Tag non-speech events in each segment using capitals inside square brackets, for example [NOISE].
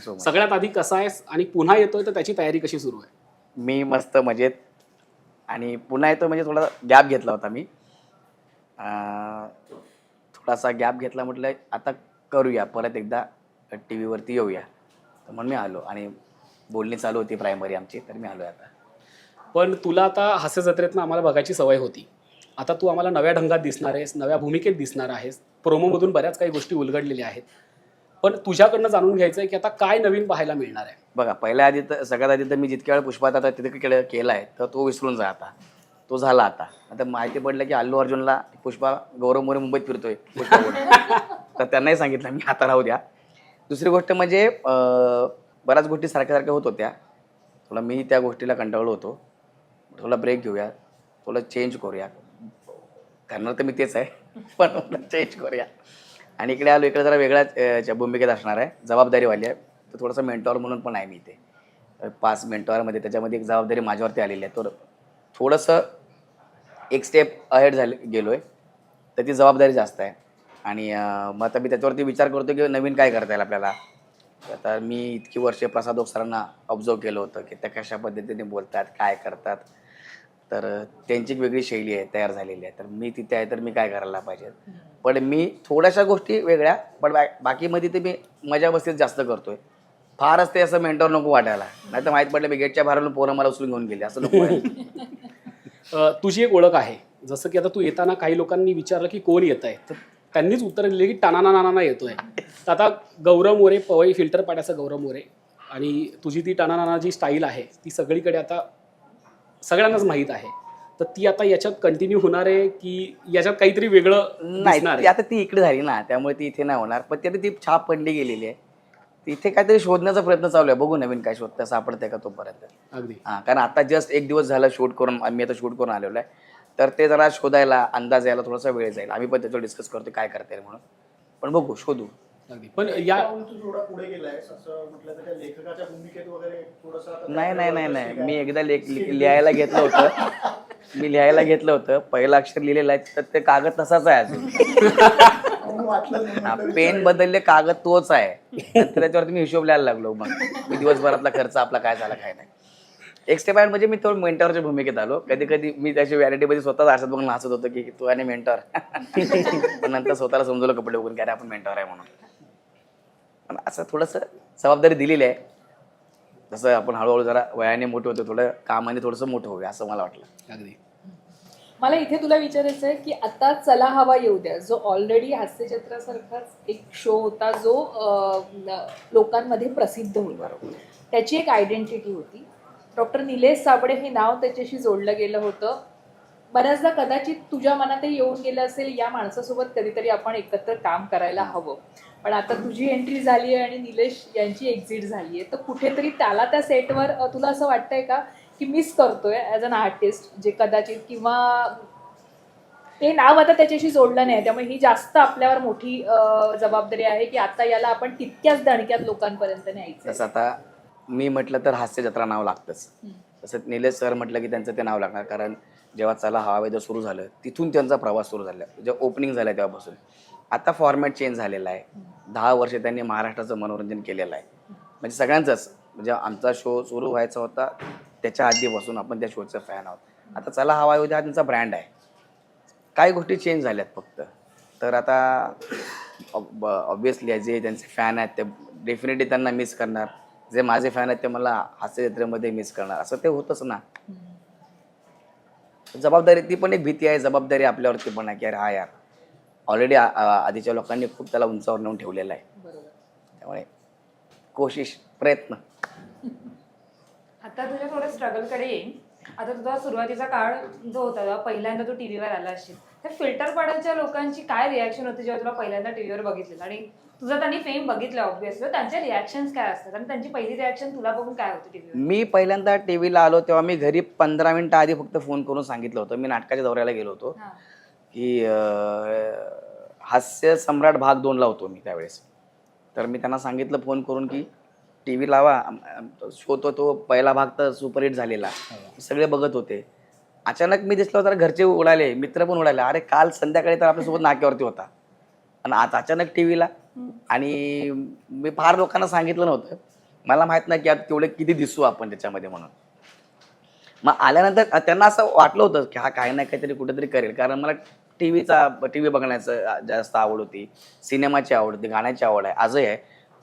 So much सगळ्यात आधी कसा आहेस आणि पुन्हा येतोय तर त्याची तयारी कशी सुरू आहे? मी मस्त मजेत आणि पुन्हा येतो म्हणजे थोडा गॅप घेतला होता मी. अं, थोडासा गॅप घेतला म्हटलं आता करूया परत एकदा टी व्हीवरती येऊया. तर म्हणून मी आलो आणि बोलणी चालू होती प्रायमरी आमची तर मी आलो आता. पण तुला आता हास्य जत्रेतनं आम्हाला बघायची सवय होती. आता तू आम्हाला नव्या ढंगात दिसणार आहेस नव्या भूमिकेत दिसणार आहेस. प्रोमोमधून बऱ्याच काही गोष्टी उलगडलेल्या आहेत. पण तुझ्याकडनं जाणून घ्यायचं आहे की आता काय नवीन पाहायला मिळणार आहे. बघा पहिल्या आधी तर सगळ्यात आधी तर मी जितक्या वेळ पुष्पात आता तिथे केलं केला आहे तर तो विसरून जा आता. तो झाला आता. आता माहिती पडलं की अल्लू अर्जुनला पुष्पा गौरव मोरे मुंबईत फिरतोय [LAUGHS] तर त्यांनाही सांगितलं मी आता राहू द्या. दुसरी गोष्ट म्हणजे बऱ्याच गोष्टी सारख्या सारख्या होत होत्या. थोडा मी त्या गोष्टीला कंटाळलो होतो. थोडा ब्रेक घेऊया. थोडं चेंज करूया. करणार तर मी तेच आहे [LAUGHS] पण चेंज करूया. आणि इकडे आलो इकडे जरा वेगळ्याच भूमिकेत असणार आहे जबाबदारीवाली आहे. तर थोडंसं मेंटॉर म्हणून पण आहे मी इथे. पाच मेंटॉरमध्ये त्याच्यामध्ये एक जबाबदारी माझ्यावरती आलेली आहे. तर थोडंसं एक स्टेप अहेड झाले गेलो आहे तर ती जबाबदारी जास्त आहे. आणि मग आता मी त्याच्यावरती विचार करतो की नवीन काय करता येईल आपल्याला. आता मी इतकी वर्षे प्रसाद ओक सरांना ऑब्झर्व केलं होतं की त्या कशा पद्धतीने बोलतात काय करतात. तर त्यांची एक वेगळी शैली आहे तयार झालेली आहे. तर मी तिथे आहे तर मी काय करायला पाहिजे? पण मी थोड्याशा गोष्टी वेगळ्या पण बा बाकीमध्ये ते मी मजा मस्तीत जास्त करतोय. फारच ते असं मेंटॉर नको वाटायला. नाही तर माहीत पडलं मी गेटच्या बाहेरून पोरं मला उचलून घेऊन गेले असं नको व्हायला. [LAUGHS] अ, तुझी एक ओळख आहे. जसं की आता तू येताना काही लोकांनी विचारलं की कोण येत आहे? तर त्यांनीच उत्तर दिले की टानाना नाना येतोय. तर आता गौरव मोरे पवई फिल्टर पाड्याचा गौरव मोरे आणि तुझी ती टानाना जी स्टाईल आहे ती सगळीकडे आता सगळ्यांनाच माहीत आहे. तर ती आता याच्यात कंटिन्यू होणार आहे की याच्यात काहीतरी वेगळं नाही दिसणार ती आता ती इकडे झाली ना त्यामुळे ती इथे नाही होणार. पण ती आता ती छाप पडली गेलेली आहे. ती इथे काहीतरी शोधण्याचा प्रयत्न चालू आहे. बघू नवीन काय शोधता सापडतंय का तोपर्यंत. अगदी. हां कारण आता जस्ट एक दिवस झाला शूट करून आम्ही आता शूट करून आलेलो आहे. तर ते जरा शोधायला अंदाज यायला थोडासा वेळ जाईल. आम्ही पण त्याच्यावर डिस्कस करतो काय करता येईल म्हणून. पण बघू शोधू. अगदी. पण या नाही नाही नाही नाही. मी एकदा लेख लिह- लिहायला घेतलं होतं. मी लिहायला घेतलं होतं. पहिलं अक्षर लिहिलेलं आहे तर ते कागद तसाच आहे अजून. हा, पेन बदलले कागद तोच आहे. तर त्याच्यावरती मी हिशोब लिहायला लागलो. मग मी दिवसभरातला खर्च आपला काय झाला काय नाही. एक स्टेप आहे म्हणजे मी तो मेंटरच्या भूमिकेत आलो. कधी कधी मी त्याची व्हॅलिटीमध्ये स्वतःच आरशात बघून हसत होतो की तू आणि मेंटर पण नंतर स्वतःला समजवलं कपडे बघून की अरे आपण मेंटर आहे म्हणून. पण असं थोडंसं जबाबदारी दिलेली आहे. जसं आपण हळूहळू जरा वयाने मोठे होतो थोडं कामाने थोडंसं मोठं होऊया असं मला वाटलं. अगदी. मला इथे तुला विचारायचं आहे की आता चला हवा येऊ द्या. जो ऑलरेडी हास्यचित्रासारखाच एक शो होता जो लोकांमध्ये प्रसिद्ध होता त्याची एक आयडेंटिटी होती. डॉक्टर निलेश साबळे हे नाव त्याच्याशी जोडलं गेलं होतं. बऱ्याचदा कदाचित तुझ्या मनातही येऊन गेलं असेल या माणसासोबत कधीतरी आपण एकत्र काम करायला हवं. पण आता तुझी एंट्री झाली आहे आणि निलेश यांची एक्झिट झाली आहे तर कुठेतरी त्याला त्या सेटवर तुला असं वाटतंय का की मिस करतोय ॲज अन आर्टिस्ट जे कदाचित किंवा ते नाव आता त्याच्याशी जोडलं नाही त्यामुळे ही जास्त आपल्यावर मोठी जबाबदारी आहे की आता याला आपण तितक्याच दणक्यात लोकांपर्यंत न्यायचं जसं आता मी म्हटलं तर हास्य जत्रा नाव लागतंच. तसं निलेश सर म्हटलं की त्यांचं ते नाव लागणार कारण जेव्हा चला हवा वेद सुरू झालं तिथून त्यांचा प्रवास सुरू झाला. जेव्हा ओपनिंग झालं तेव्हापासून. आता फॉर्मॅट चेंज झालेला आहे. दहा वर्ष त्यांनी महाराष्ट्राचं मनोरंजन केलेलं आहे. म्हणजे सगळ्यांचंच. म्हणजे आमचा शो सुरू व्हायचा होता. त्याच्या आधीपासून आपण त्या शोचे फॅन आहोत. आता चला हवा वेद हा त्यांचा ब्रँड आहे. काही गोष्टी चेंज झाल्यात फक्त. तर आता ऑब्विसली जे त्यांचे फॅन आहेत ते डेफिनेटली त्यांना मिस करणार. जे माझे फॅन आहेत ते मला हास्य जत्रेमध्ये मिस करणार. असं ते होतच ना. जबाबदारी ती पण एक भीती आहे. जबाबदारी आपल्यावरती पण आहे की अरे हा यार. ऑलरेडी आधीच्या लोकांनी खूप त्याला उंचावर नेऊन ठेवलेलं आहे. त्यामुळे कोशिश प्रयत्न. आता तुझ्या थोडं स्ट्रगलकडे येईन आता तुझा सुरुवातीचा काळ जो होता तेव्हा पहिल्यांदा तू टीव्हीवर आला असेल त्या फिल्टर पाडायच्या लोकांची काय रिॲक्शन होती जेव्हा तुला पहिल्यांदा टीव्हीवर बघितलेलं? आणि तुझा त्यांनी फेम बघितलं ऑब्विसली त्यांचे रिॲक्शन्स काय असतात? आणि त्यांची पहिली रिॲक्शन तुला बघून काय होती टीव्हीवर मी पहिल्यांदा टी व्हीला आलो तेव्हा मी घरी पंधरा मिनिटं आधी फक्त फोन करून सांगितलं होतं. मी नाटकाच्या दौऱ्याला गेलो होतो. की हास्य सम्राट भाग दोनला होतो मी त्यावेळेस. तर मी त्यांना सांगितलं फोन करून की टी व्ही लावा शो तो तो पहिला भाग तर सुपरहिट झालेला. सगळे बघत होते. अचानक मी दिसलो तर घरचे उडाले मित्र पण उडाले. अरे काल संध्याकाळी तर आपल्यासोबत नाक्यावरती होता. आणि आज अचानक टी व्हीला आणि मी फार लोकांना सांगितलं नव्हतं. मला माहीत नाही की आता तेवढे किती दिसू आपण त्याच्यामध्ये म्हणून. मग आल्यानंतर त्यांना असं वाटलं होतं की हा काही ना काहीतरी कुठेतरी करेल. कारण मला टी व्हीचा टी व्ही बघण्याचं जास्त आवड होती. सिनेमाची आवड होती गाण्याची आवड आहे आजही आहे.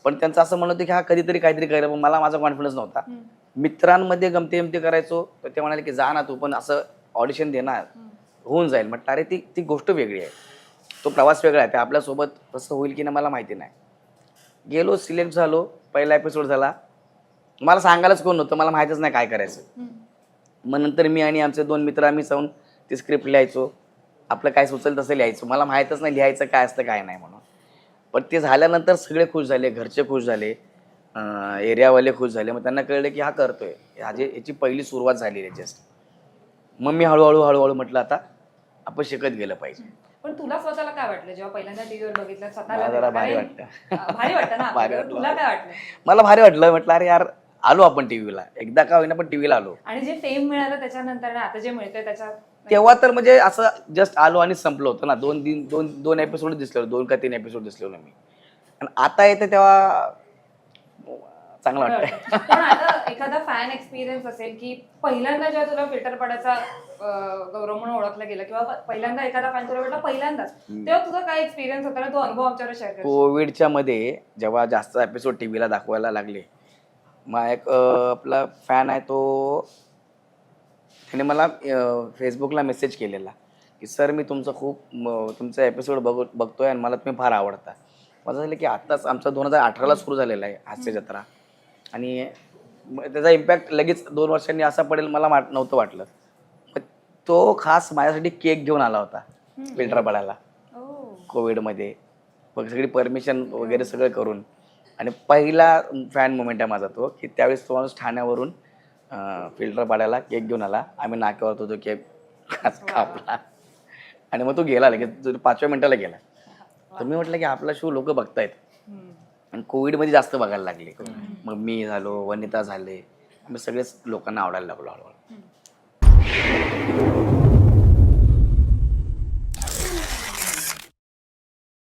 पण त्यांचं असं म्हणत होतं की हा कधीतरी काहीतरी करेल पण मला माझा कॉन्फिडन्स नव्हता. मित्रांमध्ये गमती गमती करायचो तर ते म्हणाले की जा ना तू पण असं ऑडिशन देणार होऊन जाईल. म्हटलं अरे ती ती गोष्ट वेगळी आहे. तो प्रवास वेगळा आहे. ते आपल्यासोबत कसं होईल की नाही मला माहिती नाही. गेलो सिलेक्ट झालो पहिला एपिसोड झाला. मला सांगायलाच कोण नव्हतं मला माहीतच नाही काय करायचं. मग नंतर मी आणि आमचे दोन मित्र आम्ही जाऊन ती स्क्रिप्ट लिहायचो. आपलं काय सुचेल तसं लिहायचो. मला माहीतच नाही लिहायचं काय असतं काय नाही म्हणून. पण ते झाल्यानंतर सगळे खुश झाले घरचे खुश झाले एरियावाले खुश झाले. मग त्यांना कळलं की हा करतोय. ह्याची याची पहिली सुरुवात झाली आहे जस्ट मग मी हळूहळू हळूहळू म्हटलं आता आपण शिकत गेलं पाहिजे. पण तुला स्वतःला काय वाटलं? जेव्हा पहिल्यांदा टीव्हीवर बघितलं स्वतःला जरा भारी वाटतं. भारी वाटतं ना. [LAUGHS] तुला काय वाटलं? मला भारी वाटलं. म्हटलं अरे यार आलो आपण टीव्हीला. एकदा का होईना पण टीव्हीला आलो. आणि जे फेम मिळालं त्याच्यानंतर ना आता जे मिळतंय त्याच्या तेव्हा तर म्हणजे असं जस्ट आलो आणि संपलो होतं ना. दोन दिन दोन दोन एपिसोड दिसले होते, दोन का तीन एपिसोड दिसले होते मी. आणि आता येते तेव्हा चांगलं वाटतं पण आता एखादा फॅन एक्सपिरियन्स असेल की पहिल्यांदा जेव्हा तुला फिल्टर पडायचा गौरव म्हणून ओळखलं गेलं किंवा पहिल्यांदा एखादा फॅन तुला भेटला पहिल्यांदाच. तेव्हा तुझा काय एक्सपिरियन्स होता ना? तो अनुभव आमच्यावर शेअर कर. कोविडच्या मध्ये जेव्हा जास्त एपिसोड टी व्हीला दाखवायला लागले एक आपला फॅन आहे तो त्याने मला फेसबुकला मेसेज केलेला की सर मी तुमचं खूप तुमचा एपिसोड बघ बघतोय आणि मला तुम्ही फार आवडता. माझं झालं की आत्ताच आमचा दोन हजार अठराला सुरू झालेला आहे हास्य जत्रा. आणि त्याचा इम्पॅक्ट लगेच दोन वर्षांनी असा पडेल मला वाट नव्हतं वाटलं. तो खास माझ्यासाठी केक घेऊन आला होता फिल्टर पडायला. कोविडमध्ये मग सगळी परमिशन वगैरे सगळं करून. आणि पहिला फॅन मोमेंट आहे माझा तो की त्यावेळेस तो माणूस ठाण्यावरून फिल्टर पाडायला केक घेऊन आला. आम्ही नाक्यावर तो केक कापला. आणि मग तो गेला लगेच पाचव्या मिनिटाला गेला. तर मी म्हटलं की आपला शो लोक बघतायत. आणि कोविडमध्ये जास्त बघायला लागले. मग मी झालो वनिता झाले. आम्ही सगळेच लोकांना आवडायला लागलो हळूहळू.